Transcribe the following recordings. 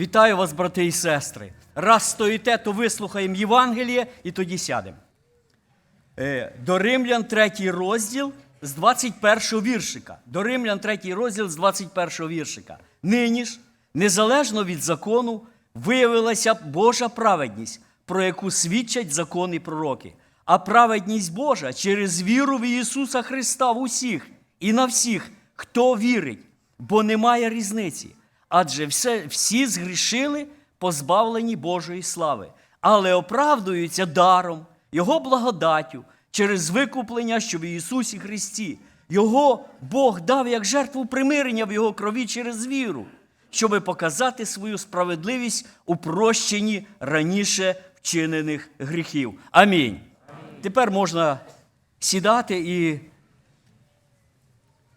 Вітаю вас, брати і сестри. Раз стоїте, то вислухаємо Євангеліє і тоді сядемо. Е, До Римлян, третій розділ з 21 віршика. До Римлян, третій розділ з 21 віршика. Нині ж, незалежно від закону, виявилася Божа праведність, про яку свідчать закони пророки. А праведність Божа через віру в Ісуса Христа в усіх і на всіх, хто вірить, бо немає різниці. Адже все, всі згрішили, позбавлені Божої слави, але оправдуються даром, Його благодаттю через викуплення, що в Ісусі Христі. Його Бог дав як жертву примирення в Його крові через віру, щоби показати свою справедливість у прощенні раніше вчинених гріхів. Амінь. Тепер можна сідати і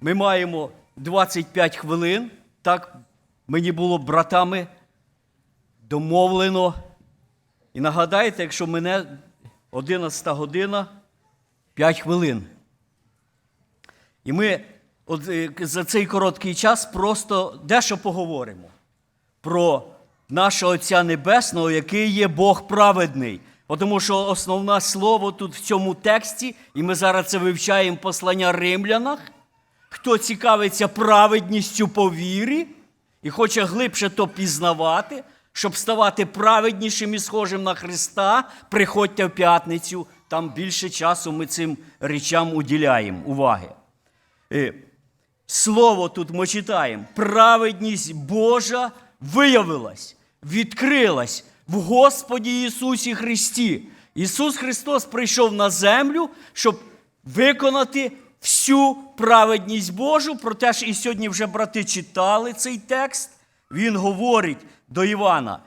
ми маємо 25 хвилин. Так мені було братами домовлено. І нагадайте, якщо мене 11 година, 5 хвилин. І ми от, е, за цей короткий час просто дещо поговоримо про нашого Отця Небесного, який є Бог праведний. Тому що основне слово тут в цьому тексті, і ми зараз це вивчаємо послання римлянах. Хто цікавиться праведністю по вірі і хоче глибше то пізнавати, щоб ставати праведнішим і схожим на Христа, приходьте в п'ятницю, там більше часу ми цим речам уділяємо уваги. Е, Слово тут ми читаємо. Праведність Божа виявилась, відкрилась в Господі Ісусі Христі. Ісус Христос прийшов на землю, щоб виконати всю праведність Божу. Про те ж і сьогодні вже брати читали цей текст. Він говорить до Івана.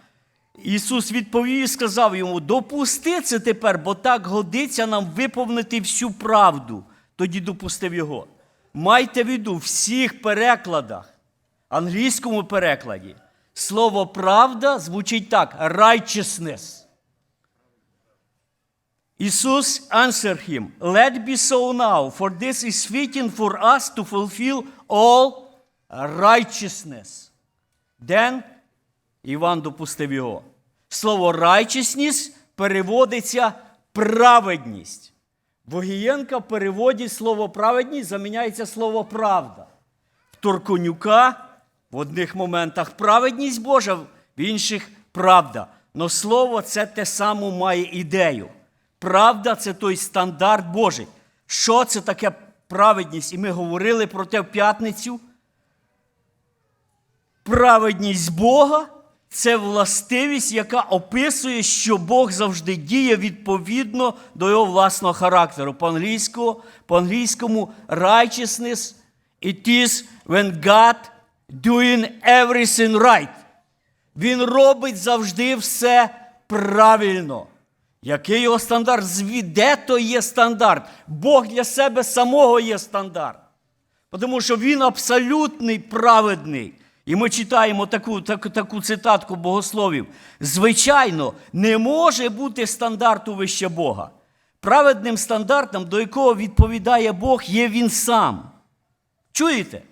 Ісус відповів і сказав йому: допусти це тепер, бо так годиться нам виповнити всю правду. Тоді допустив його. Майте в виду в всіх перекладах, англійському перекладі, слово правда звучить так: righteousness. Ісус answered him, Let be so now, for this is fitting for us to fulfill all righteousness. Then Іван допустив його. Слово righteousness переводиться праведність. Вогієнка в переводі слово праведність заміняється слово правда. В Турконюка в одних моментах праведність Божа, в інших правда. Но слово це те саме має ідею. Правда це той стандарт Божий. Що це таке праведність? І ми говорили про те в п'ятницю. Праведність Бога це властивість, яка описує, що Бог завжди діє відповідно до його власного характеру. По-англійському, по-англійському righteousness it is when God doing everything right. Він робить завжди все правильно. Який його стандарт? Зві- Де то є стандарт? Бог для себе самого є стандарт. Тому що він абсолютний праведний. І ми читаємо таку, таку, таку цитатку богословів. Звичайно, не може бути стандарту вище Бога. Праведним стандартом, до якого відповідає Бог, є він сам. Чуєте?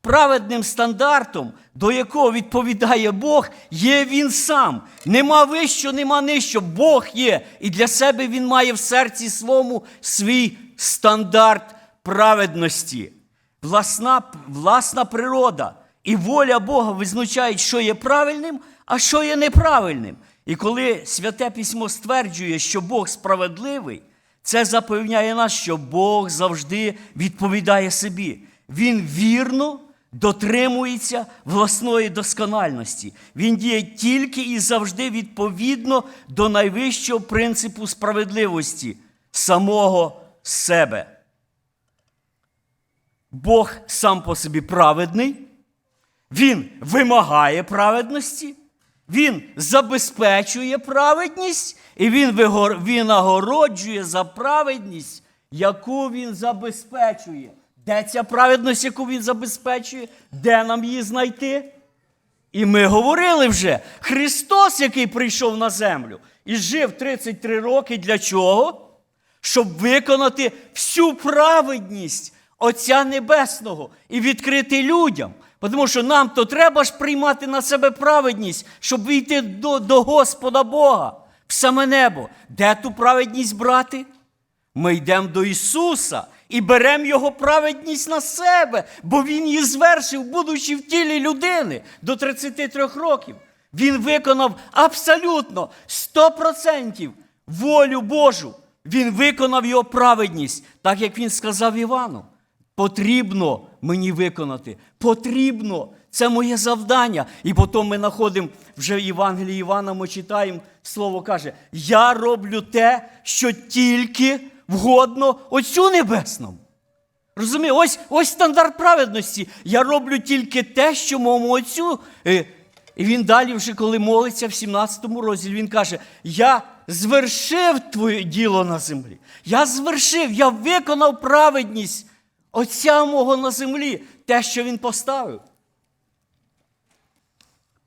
Праведним стандартом, до якого відповідає Бог, є він сам. Нема вищо, нема нижчо. Бог є. І для себе він має в серці своєму свій стандарт праведності. Власна, власна природа і воля Бога визначають, що є правильним, а що є неправильним. І коли святе письмо стверджує, що Бог справедливий, це запевняє нас, що Бог завжди відповідає собі. Він вірно дотримується власної доскональності. Він діє тільки і завжди відповідно до найвищого принципу справедливості самого себе. Бог сам по собі праведний, Він вимагає праведності, Він забезпечує праведність, і Він винагороджує за праведність, яку Він забезпечує. Де ця праведність, яку Він забезпечує? Де нам її знайти? І ми говорили вже, Христос, який прийшов на землю і жив 33 роки для чого? Щоб виконати всю праведність Отця Небесного і відкрити людям. Тому що нам то треба ж приймати на себе праведність, щоб війти до, до Господа Бога в саме небо. Де ту праведність брати? Ми йдемо до Ісуса і беремо Його праведність на себе, бо Він її звершив, будучи в тілі людини до 33 років. Він виконав абсолютно 100% волю Божу. Він виконав його праведність, так як він сказав Івану. Потрібно мені виконати. Потрібно. Це моє завдання. І потім ми знаходимо вже в Євангелії Івана, ми читаємо, слово каже: Я роблю те, що тільки вгодно Отцю Небесному. Розумієте, ось, ось стандарт праведності. Я роблю тільки те, що моєму отцю. Е, І він далі, вже коли молиться в 17 розділі, він каже: Я звершив твоє діло на землі. Я звершив, я виконав праведність Отця мого на землі, те, що він поставив.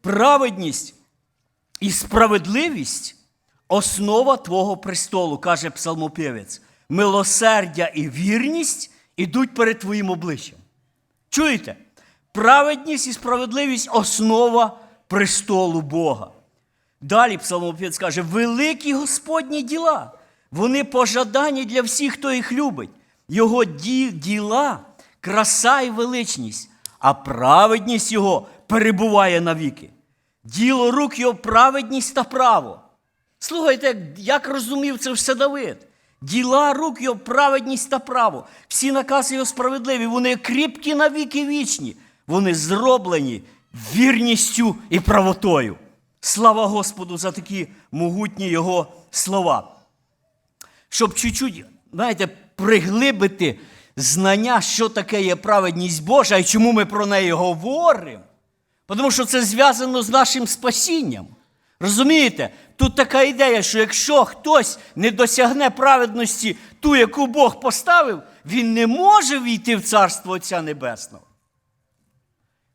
Праведність і справедливість основа Твого престолу, каже псалмопівець. Милосердя і вірність ідуть перед Твоїм обличчям. Чуєте? Праведність і справедливість основа престолу Бога. Далі псалмопівець каже: великі Господні діла. Вони пожадані для всіх, хто їх любить. Його ді- діла, краса і величність, а праведність Його перебуває навіки. Діло рук його праведність та право. Слухайте, як розумів це все Давид. Діла рук його праведність та право. Всі накази його справедливі, вони кріпкі на віки вічні. Вони зроблені вірністю і правотою. Слава Господу за такі могутні його слова. Щоб чуть-чуть, знаєте, приглибити знання, що таке є праведність Божа і чому ми про неї говоримо. Тому що це зв'язано з нашим спасінням. Розумієте? Тут така ідея, що якщо хтось не досягне праведності, ту, яку Бог поставив, він не може війти в Царство Отця Небесного.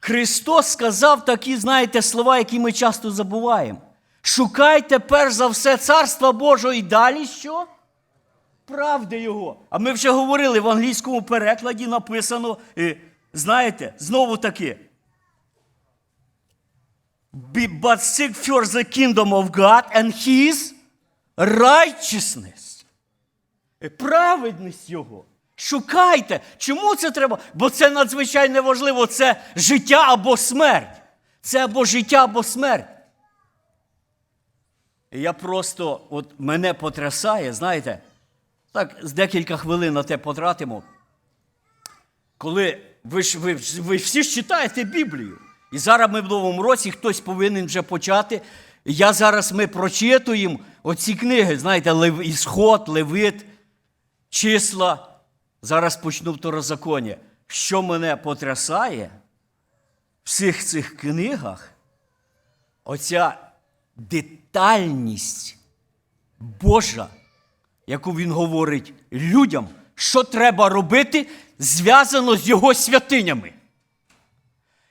Христос сказав такі, знаєте, слова, які ми часто забуваємо. Шукайте перш за все Царства Божого і далі що? Правди Його. А ми вже говорили в англійському перекладі написано, е, знаєте, знову таки. Be- But seek first the kingdom of God and His righteousness. Праведність Його. Шукайте. Чому це треба? Бо це надзвичайно важливо. Це життя або смерть. Це або життя, або смерть. І я просто, от мене потрясає, знаєте, так, з декілька хвилин на те потратимо. Коли ви ж ви, ви всі ж читаєте Біблію. І зараз ми в новому році хтось повинен вже почати. Я зараз ми прочитуємо оці книги, знаєте, Лев, Ісход, Левит, числа. Зараз почну второзаконня. Що мене потрясає в всіх цих книгах, оця детальність Божа, яку він говорить людям, що треба робити, зв'язано з його святинями.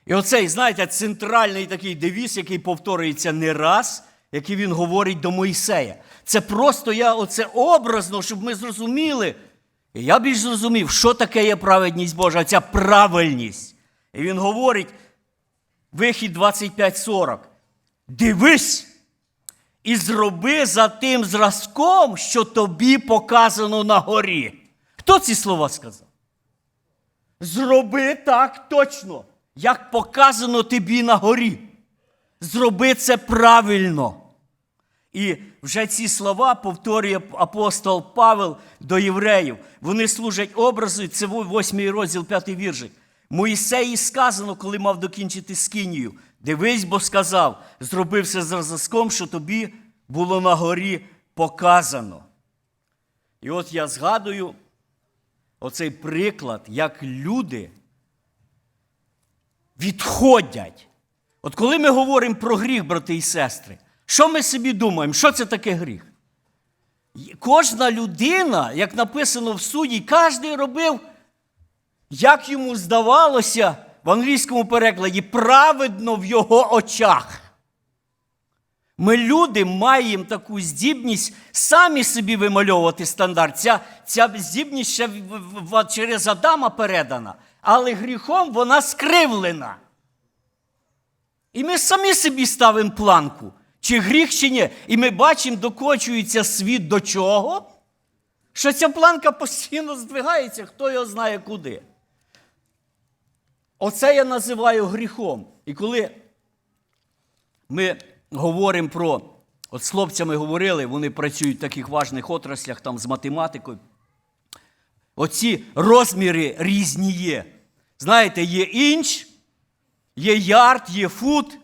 І оцей, знаєте, центральний такий девіз, який повторюється не раз, який він говорить до Моїсея. Це просто я оце образно, щоб ми зрозуміли. І я більш зрозумів, що таке є праведність Божа, ця правильність. І він говорить, вихід 25.40. Дивись і зроби за тим зразком, що тобі показано на горі. Хто ці слова сказав? Зроби так точно, як показано тобі на горі. Зроби це правильно. І вже ці слова повторює апостол Павел до євреїв. Вони служать образу, це 8 розділ, 5 віршик. Моїсеї сказано, коли мав докінчити скинію. Дивись, бо сказав, зроби все зразком, що тобі було на горі показано. І от я згадую оцей приклад, як люди відходять. От коли ми говоримо про гріх, брати і сестри, що ми собі думаємо? Що це таке гріх? Кожна людина, як написано в суді, кожен робив, як йому здавалося в англійському перекладі, праведно в його очах. Ми, люди, маємо таку здібність самі собі вимальовувати стандарт. Ця, ця здібність ще через Адама передана, але гріхом вона скривлена. І ми самі собі ставимо планку, чи гріх, чи ні. І ми бачимо, докочується світ до чого, що ця планка постійно здвигається, хто його знає куди. Оце я називаю гріхом. І коли ми говоримо про, от з хлопцями говорили, вони працюють в таких важних отраслях, там з математикою. Оці розміри різні є. Знаєте, є інч, є ярд, є фут,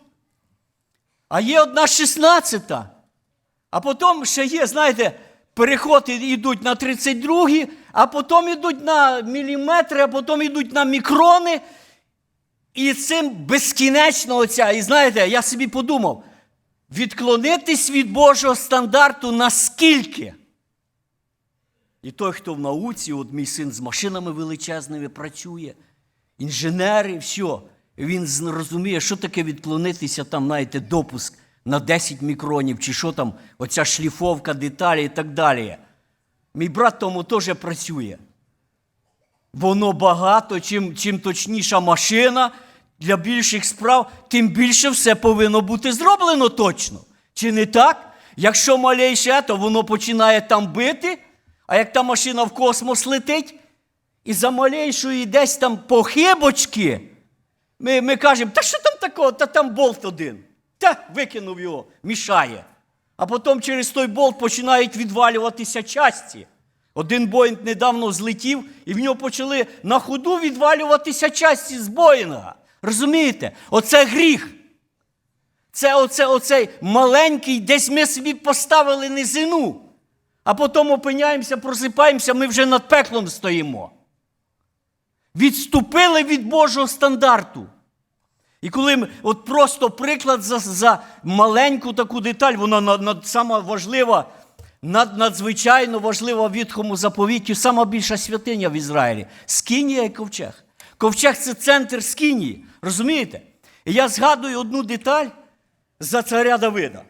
а є одна шістнадцята. А потім ще є, знаєте, переходи йдуть на 32, а потім йдуть на міліметри, а потім йдуть на мікрони. І цим безкінечно оця. І знаєте, я собі подумав, відклонитись від Божого стандарту наскільки? І той, хто в науці, от мій син з машинами величезними працює, інженери, все, він з- розуміє, що таке відклонитися, там, знаєте, допуск на 10 мікронів, чи що там, оця шліфовка, деталі і так далі. Мій брат тому теж працює. Воно багато, чим, чим точніша машина для більших справ, тим більше все повинно бути зроблено точно. Чи не так? Якщо малейше, то воно починає там бити, а як та машина в космос летить, і за малейшої десь там похибочки, ми, ми кажемо, та що там такого, та там болт один. Та викинув його, мішає. А потім через той болт починають відвалюватися часті. Один Боїнг недавно злетів, і в нього почали на ходу відвалюватися часті з Боїнга. Розумієте? Оце гріх. Це оце, оцей маленький, десь ми собі поставили низину. А потім опиняємося, просипаємося, ми вже над пеклом стоїмо. Відступили від Божого стандарту. І коли от просто приклад за, за маленьку таку деталь, вона над, над, сама важлива, над, надзвичайно важлива в Вітхому заповіті, сама більша святиня в Ізраїлі. Скинія і ковчег. Ковчег це центр Скинії. Розумієте? І я згадую одну деталь за царя Давида.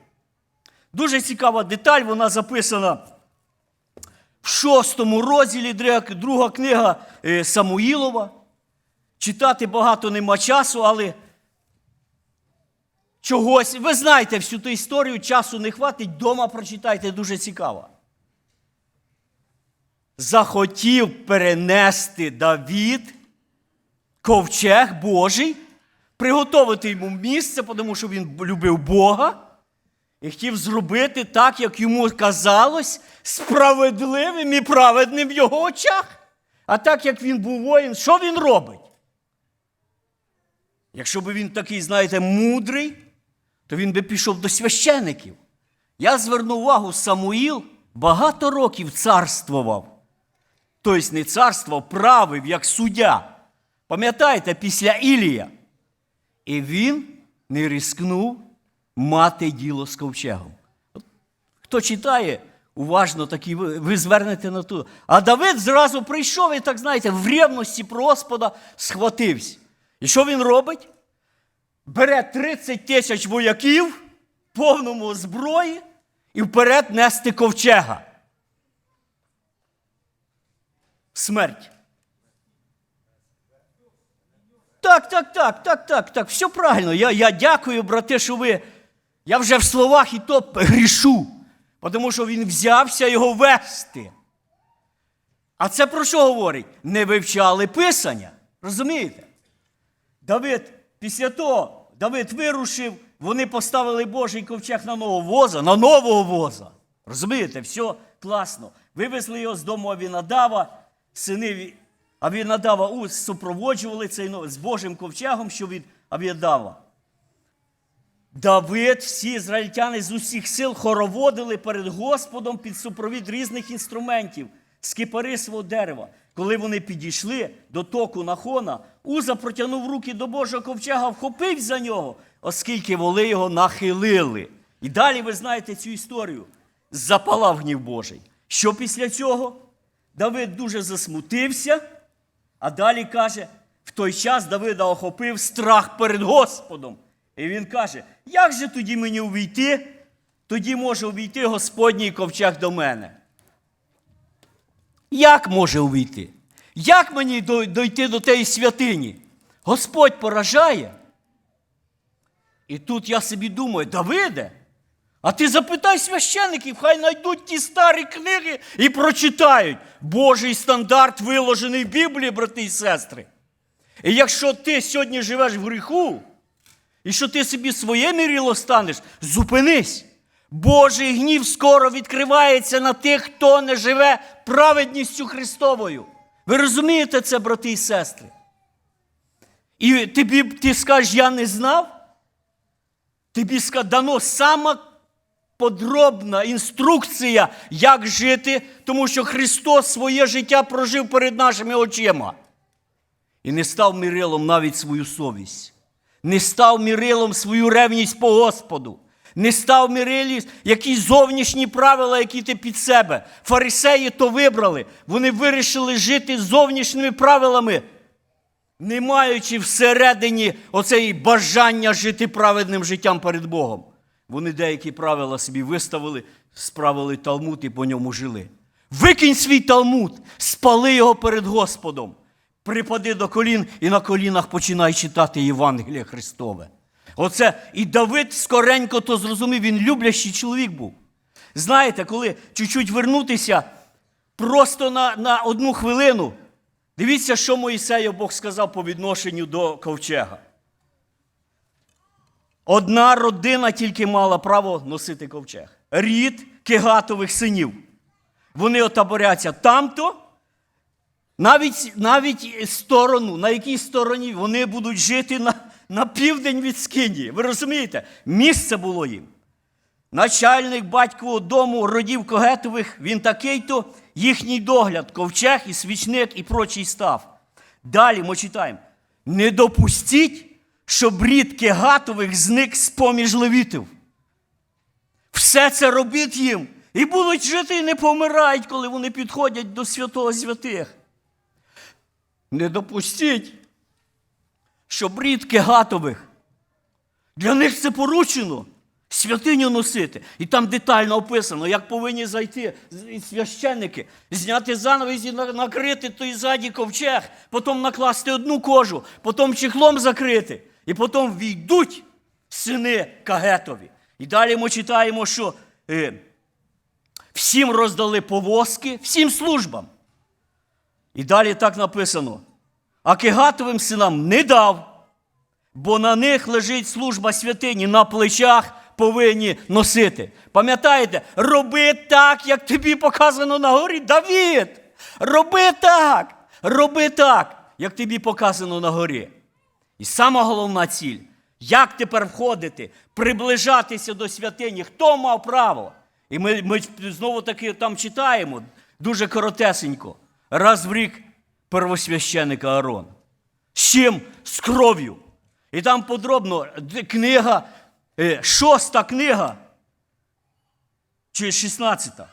Дуже цікава деталь, вона записана в шостому розділі, друга- книга е, Самуїлова. Читати багато нема часу, але чогось. Ви знаєте всю ту історію, часу не хватить, дома прочитайте, дуже цікаво. Захотів перенести Давід ковчег Божий, приготувати йому місце, тому що він любив Бога. І хотів зробити так, як йому казалось, справедливим і праведним в його очах. А так як він був воїн, що він робить? Якщо б він такий, знаєте, мудрий, то він би пішов до священиків. Я звернув увагу, Самуїл багато років царствував. Тобто не царствував, правив як суддя. Пам'ятаєте, після Ілія. І він не рискнув мати діло з ковчегом. Хто читає, уважно такі, ви, звернете на ту. А Давид зразу прийшов і, так знаєте, в ревності про Господа схватився. І що він робить? Бере 30 тисяч вояків, повному зброї, і вперед нести ковчега. Смерть. Так, так, так, так, так, так. Все правильно. Я, я дякую, брате, що ви. Я вже в словах і то грішу, тому що він взявся його вести. А це про що говорить? Не вивчали Писання. Розумієте? Давид, після того, Давид вирушив, вони поставили Божий ковчег на нового воза, на нового воза. Розумієте, все класно. Вивезли його з дому Авінадава, сини Авінадава супроводжували цей з Божим ковчегом, що від Авідава. Давид, всі ізраїльтяни з усіх сил хороводили перед Господом під супровід різних інструментів з кипарисового дерева. Коли вони підійшли до току Нахона, Уза протягнув руки до Божого ковчега, вхопив за нього, оскільки воли його нахилили. І далі ви знаєте цю історію. Запалав гнів Божий. Що після цього? Давид дуже засмутився, а далі каже: в той час Давида охопив страх перед Господом. І він каже: як же тоді мені увійти? Тоді може увійти Господній ковчег до мене. Як може увійти? Як мені дой- дойти до тієї святині? Господь поражає. І тут я собі думаю, Давиде, а ти запитай священиків, хай знайдуть ті старі книги і прочитають. Божий стандарт виложений в Біблії, брати і сестри. І якщо ти сьогодні живеш в гріху, і що ти собі своє міріло станеш, зупинись. Божий гнів скоро відкривається на тих, хто не живе праведністю Христовою. Ви розумієте це, брати і сестри? І тобі ти скажеш, я не знав? Тобі дано сама подробна інструкція, як жити, тому що Христос своє життя прожив перед нашими очима. І не став мірилом навіть свою совість, не став мірилом свою ревність по Господу, не став мірилом якісь зовнішні правила, які ти під себе. Фарисеї то вибрали. Вони вирішили жити зовнішніми правилами, не маючи всередині оцеї бажання жити праведним життям перед Богом. Вони деякі правила собі виставили, справили Талмуд і по ньому жили. Викинь свій Талмуд, спали його перед Господом. Припади до колін і на колінах починай читати Євангеліє Христове. Оце і Давид скоренько то зрозумів, він люблящий чоловік був. Знаєте, коли чуть-чуть вернутися просто на, на одну хвилину, дивіться, що Моїсею Бог сказав по відношенню до ковчега. Одна родина тільки мала право носити ковчег. Рід кегатових синів. Вони отаборяться тамто, навіть, навіть сторону, на якій стороні вони будуть жити на, на південь від Скинії. Ви розумієте? Місце було їм. Начальник батькового дому родів Когетових, він такий-то їхній догляд, ковчег і свічник і прочий став. Далі ми читаємо: не допустіть, щоб рід Кегатових зник з поміж левітів. Все це робіть їм і будуть жити і не помирають, коли вони підходять до святого святих. Не допустіть, щоб рід Кегатових. Для них це поручено святиню носити. І там детально описано, як повинні зайти священники, зняти занавіс накрити той ззаді ковчег, потім накласти одну кожу, потім чехлом закрити, і потім війдуть сини Кагетові. І далі ми читаємо, що е, всім роздали повозки, всім службам. І далі так написано: а Кегатовим синам не дав, бо на них лежить служба святині, на плечах повинні носити. Пам'ятаєте, роби так, як тобі показано на горі. Давід! Роби так! Роби так, як тобі показано на горі. І сама головна ціль, як тепер входити, приближатися до святині, хто мав право? І ми, ми знову таки там читаємо дуже коротесенько. Раз в рік первосвященик Аарон. З чим? З кров'ю. І там подробно книга, е, шоста книга, чи шістнадцята.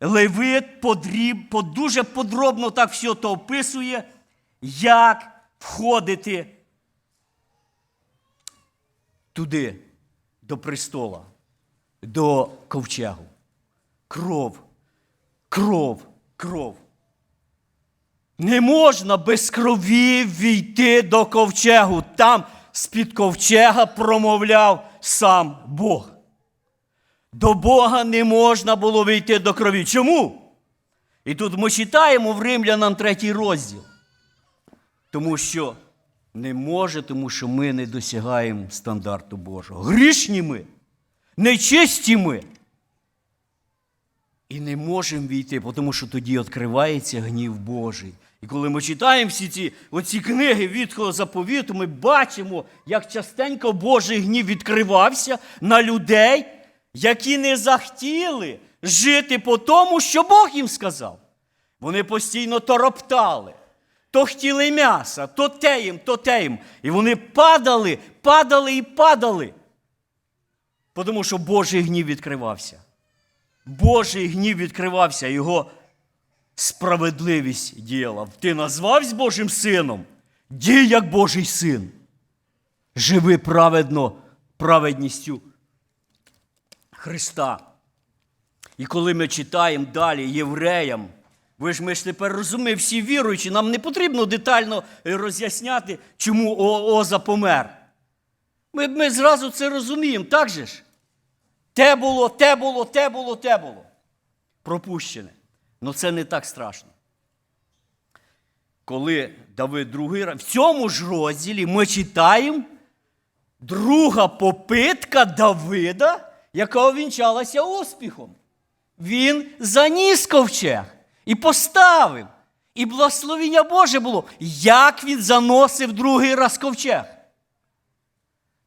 Левит подріб, дуже подробно так все то описує, як входити туди, до престола, до ковчегу. Кров, кров, кров. Не можна без крові війти до ковчегу. Там з-під ковчега промовляв сам Бог. До Бога не можна було війти до крові. Чому? І тут ми читаємо в Римлянам третій розділ. Тому що не може, тому що ми не досягаємо стандарту Божого. Грішні ми, нечисті ми. І не можемо війти, тому що тоді відкривається гнів Божий. І коли ми читаємо всі ці оці книги Відкого заповіту, ми бачимо, як частенько Божий гнів відкривався на людей, які не захотіли жити по тому, що Бог їм сказав. Вони постійно тороптали, то хотіли м'яса, то те їм, то те їм. І вони падали, падали і падали. Тому що Божий гнів відкривався. Божий гнів відкривався, його справедливість діяла. Ти назвався Божим сином? Дій як Божий син. Живи праведно праведністю Христа. І коли ми читаємо далі євреям, ви ж ми ж тепер розуміємо, всі віруючі, нам не потрібно детально роз'ясняти, чому Оза помер. Ми, ми зразу це розуміємо, так же ж? Те було, те було, те було, те було. Пропущене. Ну це не так страшно. Коли Давид другий раз, в цьому ж розділі ми читаємо друга попитка Давида, яка увінчалася успіхом. Він заніс ковчег і поставив. І благословіння Боже було, як він заносив другий раз ковчег.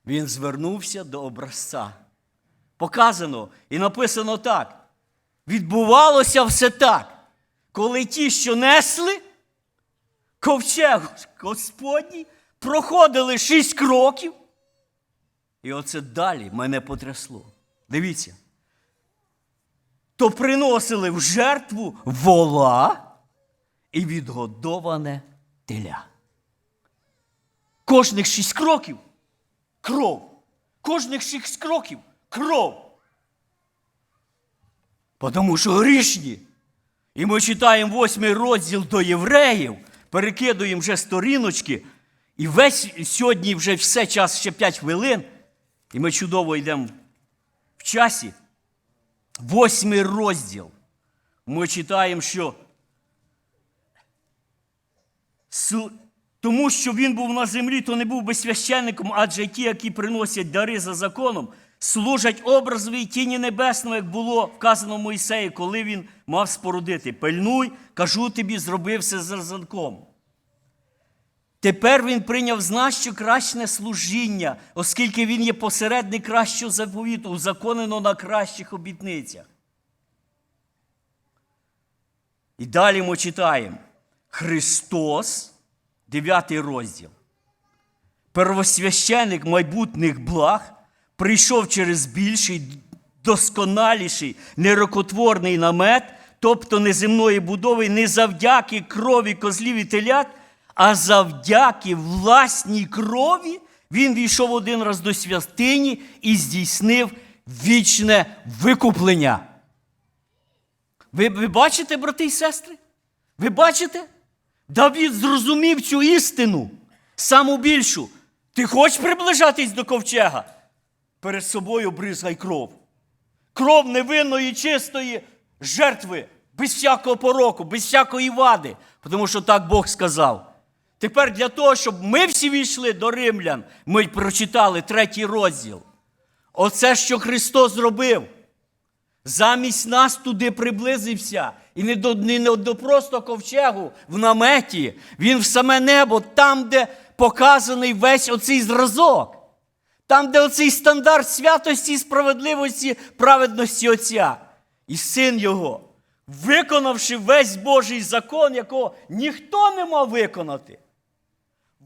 Він звернувся до образця. Показано і написано так. Відбувалося все так, коли ті, що несли ковчег Господній, проходили шість кроків. І оце далі мене потрясло. Дивіться. То приносили в жертву вола і відгодоване теля. Кожних шість кроків кров. Кожних шість кроків кров. Тому що грішні. І ми читаємо восьмий розділ до євреїв, перекидуємо вже сторіночки, і весь сьогодні вже все час ще 5 хвилин, і ми чудово йдемо в часі. Восьмий розділ. Ми читаємо, що тому що він був на землі, то не був би священником, адже ті, які приносять дари за законом, служать образові тіні небесного, як було вказано Мойсею, коли він мав спорудити. Пильнуй, кажу тобі, зробив все з. Тепер він прийняв значно кращне служіння, оскільки він є посередник кращого заповіту, узаконено на кращих обітницях. І далі ми читаємо. Христос, 9 розділ. Первосвященик майбутніх благ прийшов через більший, досконаліший, нерокотворний намет, тобто неземної будови, не завдяки крові козлів і телят, а завдяки власній крові він війшов один раз до святині і здійснив вічне викуплення. Ви, ви бачите, брати і сестри? Ви бачите? Давід зрозумів цю істину, саму більшу. Ти хочеш приближатись до ковчега? Перед собою бризгай кров. Кров невинної, чистої жертви, без всякого пороку, без всякої вади. Тому що так Бог сказав. Тепер для того, щоб ми всі війшли до римлян, ми прочитали третій розділ. Оце, що Христос зробив. Замість нас туди приблизився. І не до, не до просто ковчегу в наметі. Він в саме небо, там, де показаний весь оцей зразок. Там, де оцей стандарт святості, справедливості, праведності Отця. І син його, виконавши весь Божий закон, якого ніхто не мав виконати,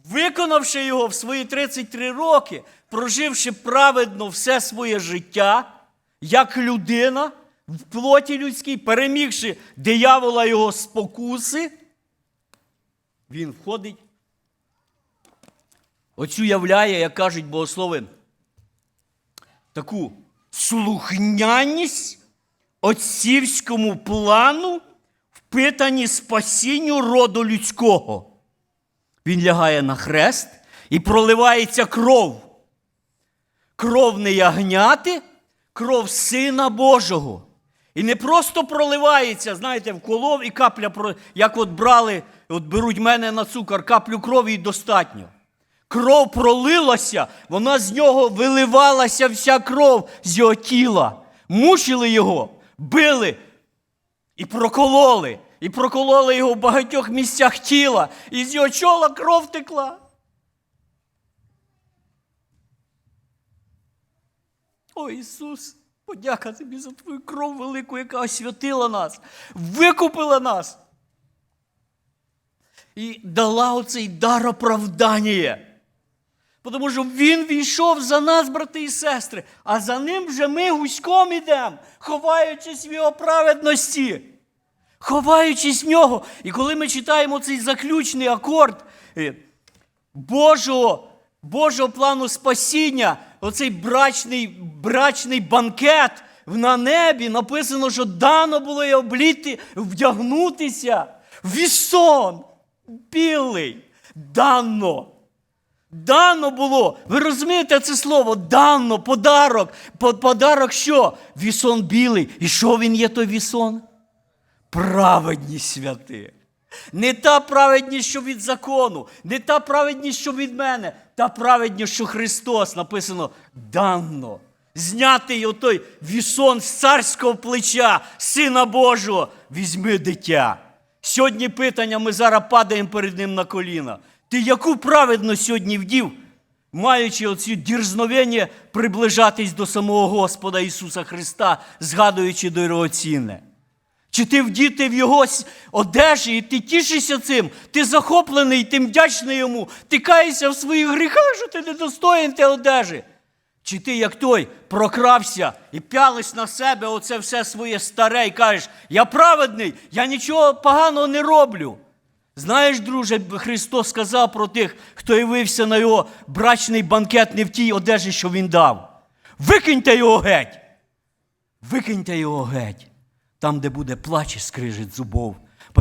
виконавши його в свої 33 роки, проживши праведно все своє життя, як людина в плоті людській, перемігши диявола його спокуси, він входить. Оцю являє, як кажуть богослови, таку слухняність отцівському плану, впитані спасінню роду людського. Він лягає на хрест і проливається кров. Кров не ягняти, кров Сина Божого. І не просто проливається, знаєте, вколов і капля, як от брали, от беруть мене на цукор, каплю крові і достатньо. Кров пролилася, вона з нього виливалася вся кров з його тіла. Мучили його, били і прокололи. І прокололи його в багатьох місцях тіла. І з його чола кров текла. О Ісус, подяка тобі за твою кров велику, яка освятила нас, викупила нас. І дала оцей дар оправдання. Тому що Він війшов за нас, брати і сестри, а за ним вже ми гуськом ідемо, ховаючись в його праведності, ховаючись в нього. І коли ми читаємо цей заключний акорд е, Божого, Божого плану спасіння, оцей брачний, брачний банкет на небі, написано, що дано було й обліти, вдягнутися в вісон білий, дано. Дано було. Ви розумієте це слово? Дано, подарок. Подарок що? Вісон білий. І що він є той вісон? Праведність святи. Не та праведність, що від закону, не та праведність, що від мене, та праведність, що Христос написано дано. Знятий отой вісон з царського плеча, Сина Божого, візьми дитя. Сьогодні питання, ми зараз падаємо перед ним на коліна. Ти яку праведність сьогодні вдів, маючи оці дірзновення приближатись до самого Господа Ісуса Христа, згадуючи дорогоцінне? Чи ти вдіти в його одежі, і ти тішишся цим, ти захоплений, ти вдячний йому, ти каєшся в своїх гріхах, що ти недостоїн ти одежі? Чи ти, як той, прокрався і пялиш на себе оце все своє старе і кажеш, я праведний, я нічого поганого не роблю. Знаєш, друже, Христос сказав про тих, хто явився на його брачний банкет не в тій одежі, що він дав. Викиньте його геть! Викиньте його геть, там, де буде плач і скрижить зубов.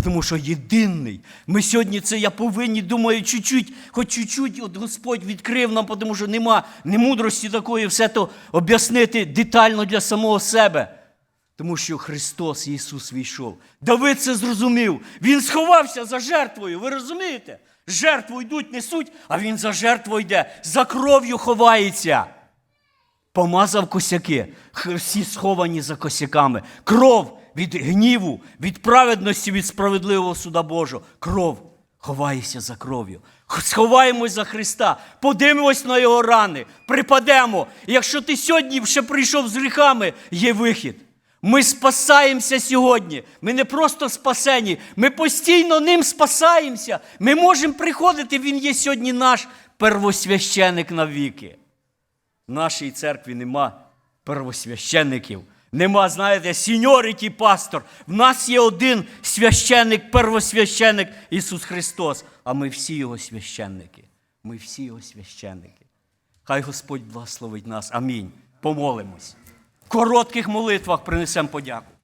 Тому що єдиний. Ми сьогодні це я повинні, думаю, чуть-чуть, хоч чуть-чуть от Господь відкрив нам, тому що нема ні мудрості такої все то об'яснити детально для самого себе. Тому що Христос Ісус війшов. Давид це зрозумів. Він сховався за жертвою. Ви розумієте? Жертву йдуть, несуть, а він за жертвою йде, за кров'ю ховається. Помазав косяки, всі сховані за косяками. Кров від гніву, від праведності, від справедливого суда Божого. Кров ховається за кров'ю. Сховаємось за Христа, подивимось на Його рани, припадемо. Якщо ти сьогодні ще прийшов з гріхами, є вихід. Ми спасаємося сьогодні. Ми не просто спасені, ми постійно ним спасаємося. Ми можемо приходити, Він є сьогодні наш первосвященик навіки. В нашій церкві нема первосвященників. Нема, знаєте, сіньоріті пастор. В нас є один священник, первосвященник Ісус Христос. А ми всі Його священники. Ми всі Його священники. Хай Господь благословить нас. Амінь. Помолимось. Коротких молитвах принесемо подяку.